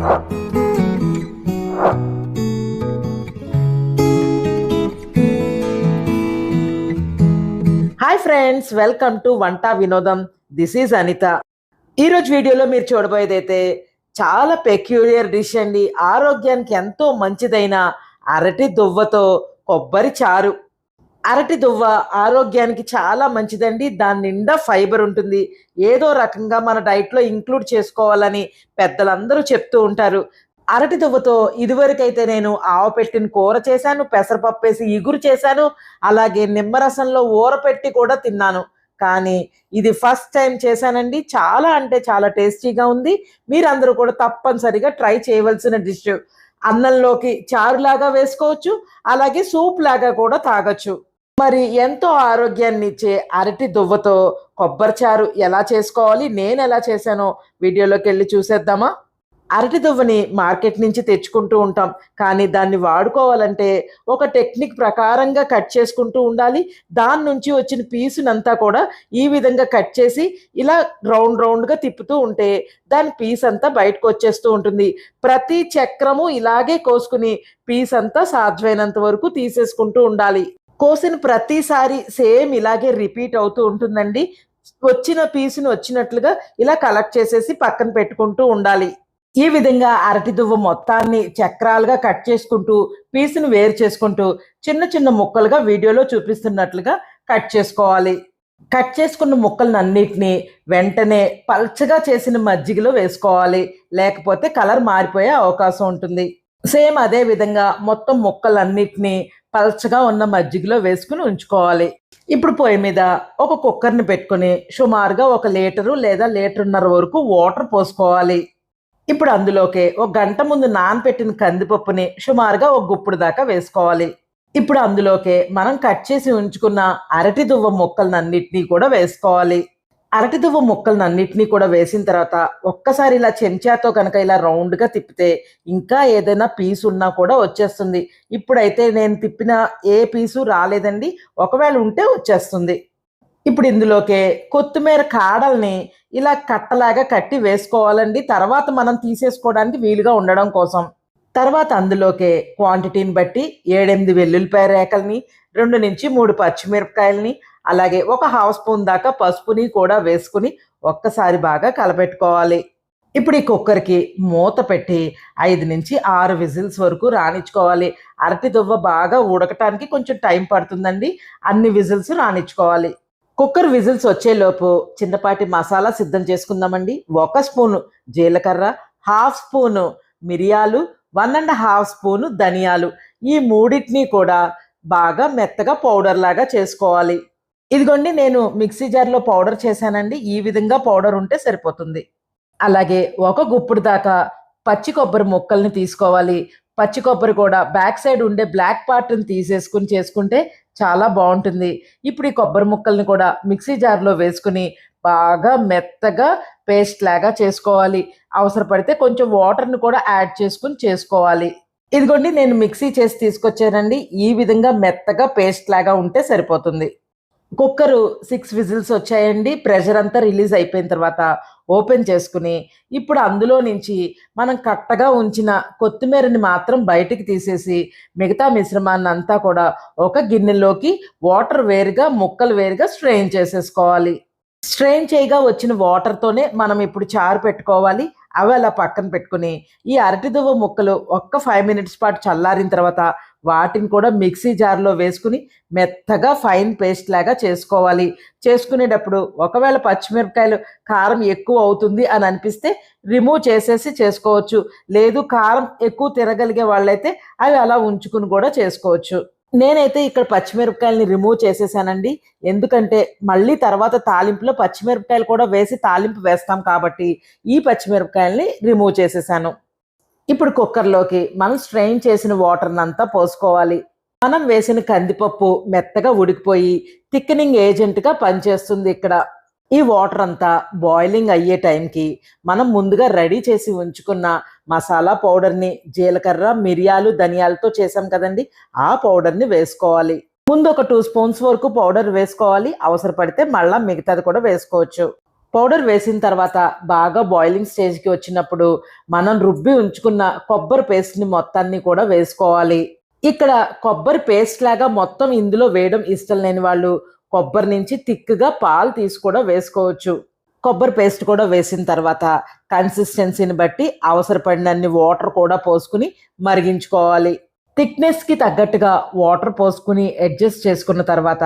Hi friends welcome to Vanta Vinodam. This is Anitha. ఈరోజు వీడియోలో మీరు చూడబోయేదైతే చాలా పెక్యూలియర్ డిష్ అండి. ఆరోగ్యానికి ఎంతో మంచిదైన అరటి దువ్వతో కొబ్బరి చారు. అరటి దువ్వ ఆరోగ్యానికి చాలా మంచిదండి. దాని నిండా ఫైబర్ ఉంటుంది. ఏదో రకంగా మన డైట్లో ఇంక్లూడ్ చేసుకోవాలని పెద్దలందరూ చెప్తూ ఉంటారు. అరటి దువ్వతో ఇదివరకైతే నేను ఆవపెట్టిన కూర చేశాను పెసరపప్పు వేసి ఇగురు చేశాను అలాగే నిమ్మరసంలో ఊరపెట్టి కూడా తిన్నాను. కానీ ఇది ఫస్ట్ టైం చేశానండి. చాలా అంటే చాలా టేస్టీగా ఉంది. మీరందరూ కూడా తప్పనిసరిగా ట్రై చేయవలసిన డిష్. అన్నంలోకి చారులాగా వేసుకోవచ్చు అలాగే సూప్ లాగా కూడా తాగొచ్చు. మరి ఎంతో ఆరోగ్యాన్ని ఇచ్చే అరటి దువ్వతో కొబ్బరి చారు ఎలా చేసుకోవాలి? నేను ఎలా చేశానో వీడియోలోకి వెళ్ళి చూసేద్దామా? అరటి దువ్వని మార్కెట్ నుంచి తెచ్చుకుంటూ ఉంటాం. కానీ దాన్ని వాడుకోవాలంటే ఒక టెక్నిక్ ప్రకారంగా కట్ చేసుకుంటూ ఉండాలి. దాని నుంచి వచ్చిన పీసునంతా కూడా ఈ విధంగా కట్ చేసి ఇలా రౌండ్ రౌండ్గా తిప్పుతూ ఉంటే దాని పీస్ అంతా బయటకు వచ్చేస్తూ ఉంటుంది. ప్రతి చక్రము ఇలాగే కోసుకుని పీస్ అంతా సాధ్యమైనంత వరకు తీసేసుకుంటూ ఉండాలి. కోసిన ప్రతిసారి సేమ్ ఇలాగే రిపీట్ అవుతూ ఉంటుందండి. వచ్చిన పీసుని వచ్చినట్లుగా ఇలా కలెక్ట్ చేసేసి పక్కన పెట్టుకుంటూ ఉండాలి. ఈ విధంగా అరటి దువ్వ మొత్తాన్ని చక్రాలుగా కట్ చేసుకుంటూ పీసును వేరు చేసుకుంటూ చిన్న చిన్న ముక్కలుగా వీడియోలో చూపిస్తున్నట్లుగా కట్ చేసుకోవాలి. కట్ చేసుకున్న ముక్కలను అన్నిటినీ వెంటనే పల్చగా చేసిన మజ్జిగలో వేసుకోవాలి. లేకపోతే కలర్ మారిపోయే అవకాశం ఉంటుంది. సేమ్ అదే విధంగా మొత్తం ముక్కలన్నిటినీ పలచగా ఉన్న మజ్జిగలో వేసుకుని ఉంచుకోవాలి. ఇప్పుడు పొయ్యి మీద ఒక కుక్కర్ని పెట్టుకుని సుమారుగా ఒక లీటరు లేదా లీటర్న్నర వరకు వాటర్ పోసుకోవాలి. ఇప్పుడు అందులోకి ఒక గంట ముందు నానపెట్టిన కందిపప్పుని సుమారుగా ఒక గుప్పుడు దాకా వేసుకోవాలి. ఇప్పుడు అందులోకి మనం కట్ చేసి ఉంచుకున్న అరటి దువ్వ ముక్కలనన్నిటినీ కూడా వేసుకోవాలి. అరటి దువ్వ ముక్కలనన్నిటినీ కూడా వేసిన తర్వాత ఒక్కసారి ఇలా చెంచాతో కనుక ఇలా రౌండ్గా తిప్పితే ఇంకా ఏదైనా పీసు ఉన్నా కూడా వచ్చేస్తుంది. ఇప్పుడైతే నేను తిప్పిన ఏ పీసు రాలేదండి. ఒకవేళ ఉంటే వచ్చేస్తుంది. ఇప్పుడు ఇందులోకి కొత్తిమీర కాడల్ని ఇలా కట్టలాగా కట్టి వేసుకోవాలండి. తర్వాత మనం తీసేసుకోవడానికి వీలుగా ఉండడం కోసం. తర్వాత అందులోకే క్వాంటిటీని బట్టి ఏడెనిమిది వెల్లుల్లిపాయ రేకల్ని రెండు నుంచి మూడు పచ్చిమిరపకాయలని అలాగే ఒక హాఫ్ స్పూన్ దాకా పసుపుని కూడా వేసుకుని ఒక్కసారి బాగా కలపెట్టుకోవాలి. ఇప్పుడు ఈ కుక్కర్కి మూత పెట్టి ఐదు నుంచి ఆరు విజిల్స్ వరకు రాణించుకోవాలి. అరటి దువ్వ బాగా ఉడకటానికి కొంచెం టైం పడుతుందండి. అన్ని విజిల్స్ రాణించుకోవాలి. కుక్కర్ విజిల్స్ వచ్చేలోపు చిన్నపాటి మసాలా సిద్ధం చేసుకుందామండి. ఒక స్పూను జీలకర్ర హాఫ్ స్పూను మిరియాలు వన్ అండ్ హాఫ్ స్పూను ధనియాలు. ఈ మూడింటిని కూడా బాగా మెత్తగా పౌడర్ లాగా చేసుకోవాలి. ఇదిగోండి నేను మిక్సీ జార్లో పౌడర్ చేశానండి. ఈ విధంగా పౌడర్ ఉంటే సరిపోతుంది. అలాగే ఒక గుప్పుడు దాకా పచ్చి కొబ్బరి ముక్కల్ని తీసుకోవాలి. పచ్చి కొబ్బరి కూడా బ్యాక్ సైడ్ ఉండే బ్లాక్ పార్ట్ని తీసేసుకుని చేసుకుంటే చాలా బాగుంటుంది. ఇప్పుడు ఈ కొబ్బరి ముక్కల్ని కూడా మిక్సీ జార్లో వేసుకుని బాగా మెత్తగా పేస్ట్ లాగా చేసుకోవాలి. అవసరపడితే కొంచెం వాటర్ని కూడా యాడ్ చేసుకుని చేసుకోవాలి. ఇదిగోండి నేను మిక్సీ చేసి తీసుకొచ్చానండి. ఈ విధంగా మెత్తగా పేస్ట్ లాగా ఉంటే సరిపోతుంది. కుక్కరు సిక్స్ విజిల్స్ వచ్చాయండి. ప్రెషర్ అంతా రిలీజ్ అయిపోయిన తర్వాత ఓపెన్ చేసుకుని ఇప్పుడు అందులో నుంచి మనం కట్టగా ఉంచిన కొత్తిమీరని మాత్రం బయటికి తీసేసి మిగతా మిశ్రమాన్ని అంతా కూడా ఒక గిన్నెలోకి వాటర్ వేరుగా ముక్కలు వేరుగా స్ట్రెయిన్ చేసేసుకోవాలి. స్ట్రెయిన్ చేయగా వచ్చిన వాటర్తోనే మనం ఇప్పుడు చారు పెట్టుకోవాలి. అవి అలా పక్కన పెట్టుకుని ఈ అరటి దువ్వ ముక్కలు ఒక్క ఫైవ్ మినిట్స్ పాటు చల్లారిన తర్వాత వాటిని కూడా మిక్సీ జార్లో వేసుకుని మెత్తగా ఫైన్ పేస్ట్ లాగా చేసుకోవాలి. చేసుకునేటప్పుడు ఒకవేళ పచ్చిమిరపకాయలు కారం ఎక్కువ అవుతుంది అని అనిపిస్తే రిమూవ్ చేసేసి చేసుకోవచ్చు. లేదు కారం ఎక్కువ తినగలిగే వాళ్ళైతే అవి అలా ఉంచుకుని కూడా చేసుకోవచ్చు. నేనైతే ఇక్కడ పచ్చిమిరపకాయలని రిమూవ్ చేసేసానండి. ఎందుకంటే మళ్ళీ తర్వాత తాలింపులో పచ్చిమిరపకాయలు కూడా వేసి తాలింపు వేస్తాం కాబట్టి ఈ పచ్చిమిరపకాయలని రిమూవ్ చేసేసాను. ఇప్పుడు కుక్కర్లోకి మనం స్ట్రెయిన్ చేసిన వాటర్ని అంతా పోసుకోవాలి. మనం వేసిన కందిపప్పు మెత్తగా ఉడికిపోయి థిక్కనింగ్ ఏజెంట్గా పనిచేస్తుంది ఇక్కడ. ఈ వాటర్ అంతా బాయిలింగ్ అయ్యే టైంకి మనం ముందుగా రెడీ చేసి ఉంచుకున్న మసాలా పౌడర్ని జీలకర్ర మిరియాలు ధనియాలతో చేసాం కదండి. ఆ పౌడర్ని వేసుకోవాలి. ముందు ఒక టూ స్పూన్స్ వరకు పౌడర్ వేసుకోవాలి. అవసరపడితే మళ్ళీ మిగతాది కూడా వేసుకోవచ్చు. పౌడర్ వేసిన తర్వాత బాగా బాయిలింగ్ స్టేజ్కి వచ్చినప్పుడు మనం రుబ్బి ఉంచుకున్న కొబ్బరి పేస్ట్ని మొత్తాన్ని కూడా వేసుకోవాలి. ఇక్కడ కొబ్బరి పేస్ట్ లాగా మొత్తం ఇందులో వేయడం ఇష్టం లేని వాళ్ళు కొబ్బరి నుంచి తిక్కుగా పాలు తీసి కూడా వేసుకోవచ్చు. కొబ్బరి పేస్ట్ కూడా వేసిన తర్వాత కన్సిస్టెన్సీని బట్టి అవసరపడినన్ని వాటర్ కూడా పోసుకుని మరిగించుకోవాలి. థిక్నెస్కి తగ్గట్టుగా వాటర్ పోసుకుని అడ్జస్ట్ చేసుకున్న తర్వాత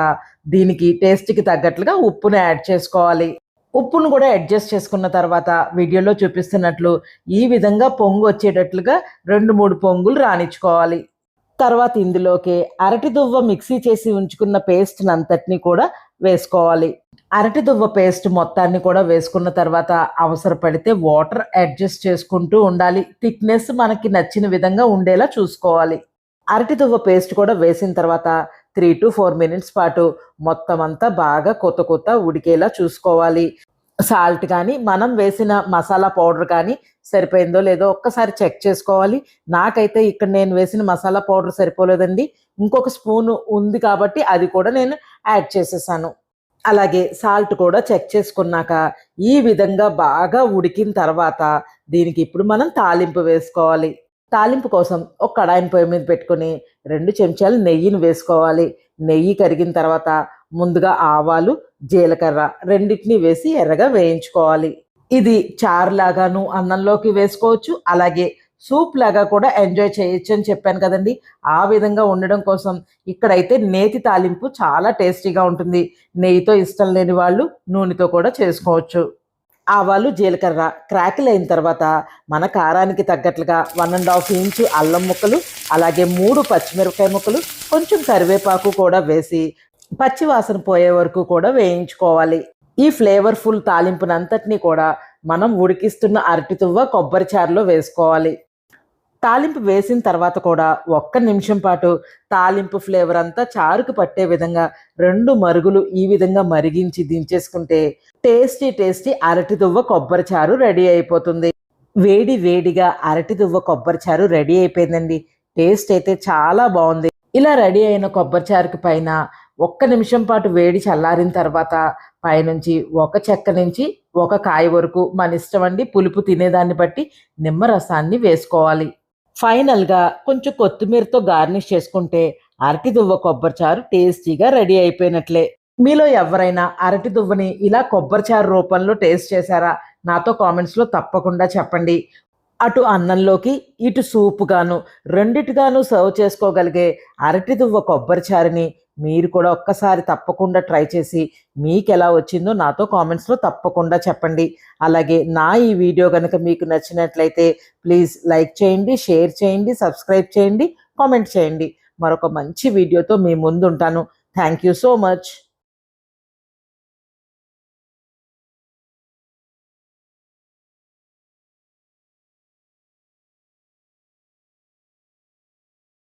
దీనికి టేస్ట్కి తగ్గట్లుగా ఉప్పును యాడ్ చేసుకోవాలి. ఉప్పును కూడా అడ్జస్ట్ చేసుకున్న తర్వాత వీడియోలో చూపిస్తున్నట్లు ఈ విధంగా పొంగు వచ్చేటట్లుగా రెండు మూడు పొంగులు రాణించుకోవాలి. తర్వాత ఇందులోకి అరటి దువ్వ మిక్సీ చేసి ఉంచుకున్న పేస్ట్ అంతటిని కూడా వేసుకోవాలి. అరటి దువ్వ పేస్ట్ మొత్తాన్ని కూడా వేసుకున్న తర్వాత అవసరపడితే వాటర్ అడ్జస్ట్ చేసుకుంటూ ఉండాలి. థిక్నెస్ మనకి నచ్చిన విధంగా ఉండేలా చూసుకోవాలి. అరటి దువ్వ పేస్ట్ కూడా వేసిన తర్వాత త్రీ టు ఫోర్ మినిట్స్ పాటు మొత్తం అంతా బాగా కొత్త కొత్త ఉడికేలా చూసుకోవాలి. సాల్ట్ కానీ మనం వేసిన మసాలా పౌడర్ కానీ సరిపోయిందో లేదో ఒక్కసారి చెక్ చేసుకోవాలి. నాకైతే ఇక్కడ నేను వేసిన మసాలా పౌడర్ సరిపోలేదండి. ఇంకొక స్పూన్ ఉంది కాబట్టి అది కూడా నేను యాడ్ చేసేసాను. అలాగే సాల్ట్ కూడా చెక్ చేసుకున్నాక ఈ విధంగా బాగా ఉడికిన తర్వాత దీనికి ఇప్పుడు మనం తాలింపు వేసుకోవాలి. తాలింపు కోసం ఒక కడాయిని పొయ్యి మీద పెట్టుకొని రెండు చెంచాలు నెయ్యిని వేసుకోవాలి. నెయ్యి కరిగిన తర్వాత ముందుగా ఆవాలు జీలకర్ర రెండింటిని వేసి ఎర్రగా వేయించుకోవాలి. ఇది చారులాగాను అన్నంలోకి వేసుకోవచ్చు. అలాగే సూప్ లాగా కూడా ఎంజాయ్ చేయొచ్చు అని చెప్పాను కదండి. ఆ విధంగా ఉండడం కోసం ఇక్కడైతే నేతి తాలింపు చాలా టేస్టీగా ఉంటుంది. నెయ్యితో ఇష్టం లేని వాళ్ళు నూనెతో కూడా చేసుకోవచ్చు. ఆవాలు జీలకర్ర క్రాకిల్ అయిన తర్వాత మన కారానికి తగ్గట్లుగా వన్ అండ్ హాఫ్ ఇంచు అల్లం ముక్కలు అలాగే మూడు పచ్చిమిరపకాయ ముక్కలు కొంచెం కరివేపాకు కూడా వేసి పచ్చివాసన పోయే వరకు కూడా వేయించుకోవాలి. ఈ ఫ్లేవర్ఫుల్ తాలింపునంతటినీ కూడా మనం ఉడికిస్తున్న అరటి తువ్వ కొబ్బరి చారులో వేసుకోవాలి. తాలింపు వేసిన తర్వాత కూడా ఒక్క నిమిషం పాటు తాలింపు ఫ్లేవర్ అంతా చారుకు పట్టే విధంగా రెండు మరుగులు ఈ విధంగా మరిగించి దించేసుకుంటే టేస్టీ టేస్టీ అరటి దువ్వ కొబ్బరి చారు రెడీ అయిపోతుంది. వేడి వేడిగా అరటి దువ్వ కొబ్బరి చారు రెడీ అయిపోయిందండి. టేస్ట్ అయితే చాలా బాగుంది. ఇలా రెడీ అయిన కొబ్బరి చారుకి పైన ఒక్క నిమిషం పాటు వేడి చల్లారిన తర్వాత పైనుంచి ఒక చెక్క నుంచి ఒక కాయ వరకు మన ఇష్టం అండి పులుపు తినేదాన్ని బట్టి నిమ్మరసాన్ని వేసుకోవాలి. ఫైనల్గా కొంచెం కొత్తిమీరతో గార్నిష్ చేసుకుంటే అరటి దువ్వ కొబ్బరి చారు టేస్టీగా రెడీ అయిపోయినట్లే. మీలో ఎవరైనా అరటి దువ్వని ఇలా కొబ్బరి చారు రూపంలో టేస్ట్ చేశారా? నాతో కామెంట్స్లో తప్పకుండా చెప్పండి. అటు అన్నంలోకి ఇటు సూపుగాను రెండిటిగాను సర్వ్ చేసుకోగలిగే అరటి దువ్వ కొబ్బరి చారుని మీరు కూడా ఒక్కసారి తప్పకుండా ట్రై చేసి మీకు ఎలా వచ్చిందో నాతో కామెంట్స్లో తప్పకుండా చెప్పండి. అలాగే నా ఈ వీడియో కనుక మీకు నచ్చినట్లయితే ప్లీజ్ లైక్ చేయండి షేర్ చేయండి సబ్స్క్రైబ్ చేయండి కామెంట్ చేయండి. మరొక మంచి వీడియోతో మీ ముందు ఉంటాను థ్యాంక్ యూ సో మచ్.